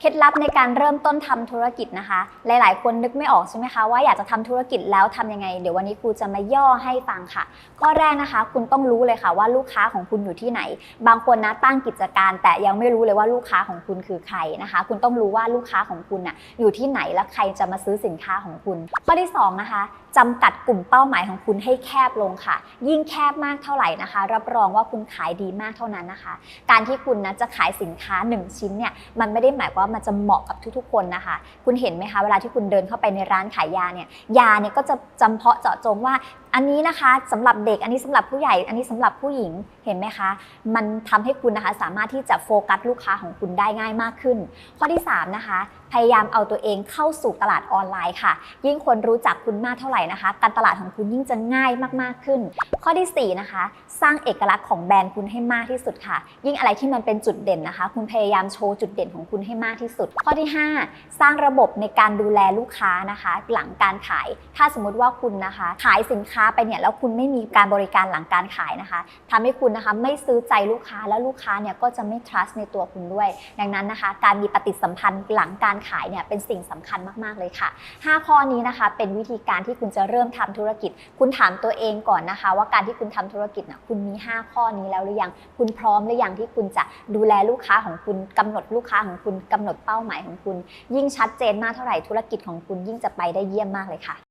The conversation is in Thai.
เคล็ดลับในการเริ่มต้นทำธุรกิจนะคะ หลาย ๆ คนนึกไม่ออกใช่ไหมคะว่าอยากจะทำธุรกิจแล้วทำยังไง เดี๋ยววันนี้ครูจะมาย่อให้ฟังค่ะ ข้อแรกนะคะ คุณต้องรู้เลยค่ะว่าลูกค้าของคุณอยู่ที่ไหน บางคนนะตั้งกิจการ แต่ยังไม่รู้เลยว่าลูกค้าของคุณคือใครนะคะ คุณต้องรู้ว่าลูกค้าของคุณน่ะอยู่ที่ไหนและใครจะมาซื้อสินค้าของคุณ ข้อที่สองนะคะจำกัดกลุ่มเป้าหมายของคุณให้แคบลงค่ะ ยิ่งแคบมากเท่าไหร่นะคะ รับรองว่าคุณขายดีมากเท่านั้นนะคะ การที่คุณนะจะขายสินค้า 1 ชิ้นเนี่ยมันไม่ได้หมายความว่ามันจะเหมาะกับทุกๆ คนนะคะ คุณเห็นไหมคะเวลาที่คุณเดินเข้าไปในร้านขายยาเนี่ยยาเนี่ยก็จะจำเพาะเจาะจงว่าอันนี้นะคะสำหรับเด็กอันนี้สำหรับผู้ใหญ่ อันนี้สำหรับผู้หญิงเห็นไหมคะ มันทำให้คุณนะคะสามารถที่จะโฟกัสลูกค้าของคุณได้ง่ายมากขึ้น ข้อที่สามนะคะ พยายามเอาตัวเองเข้าสู่ตลาดออนไลน์ค่ะ ยิ่งคนรู้จักคุณมากเท่าไหร่นะคะ การตลาดของคุณยิ่งจะง่ายมากๆขึ้น ข้อที่สี่นะคะ สร้างเอกลักษณ์ของแบรนด์คุณให้มากที่สุดค่ะ ยิ่งอะไรที่มันเป็นจุดเด่นนะคะ คุณพยายามโชว์จุดเด่นของคุณให้มากที่สุด ข้อที่ 5 สร้างระบบในการดูแลลูกค้านะคะ หลังการขาย ถ้าสมมติว่าคุณนะคะ ขายสินค้าไปเนี่ยแล้วคุณไม่มีการบริการหลังการขายนะคะทำให้คุณนะคะไม่ซื้อใจลูกค้าแล้วลูกค้าเนี่ยก็จะไม่ trust ในตัวคุณด้วย ดังนั้นนะคะ การมีปฏิสัมพันธ์หลังการขายเนี่ยเป็นสิ่งสำคัญมากๆเลยค่ะ 5 ข้อนี้นะคะเป็นวิธีการที่คุณจะเริ่มทำธุรกิจ คุณถามตัวเองก่อนนะคะ ว่าการที่คุณทำธุรกิจนะคุณมี 5 ข้อนี้แล้วหรือยังคุณพร้อมหรือยังที่คุณจะดูแลลูกค้าของคุณกำหนดลูกค้าของคุณกำหนดเป้าหมายของคุณ ยิ่งชัดเจนมากเท่าไหร่ธุรกิจของคุณยิ่งจะไปได้เยี่ยมมากเลยค่ะ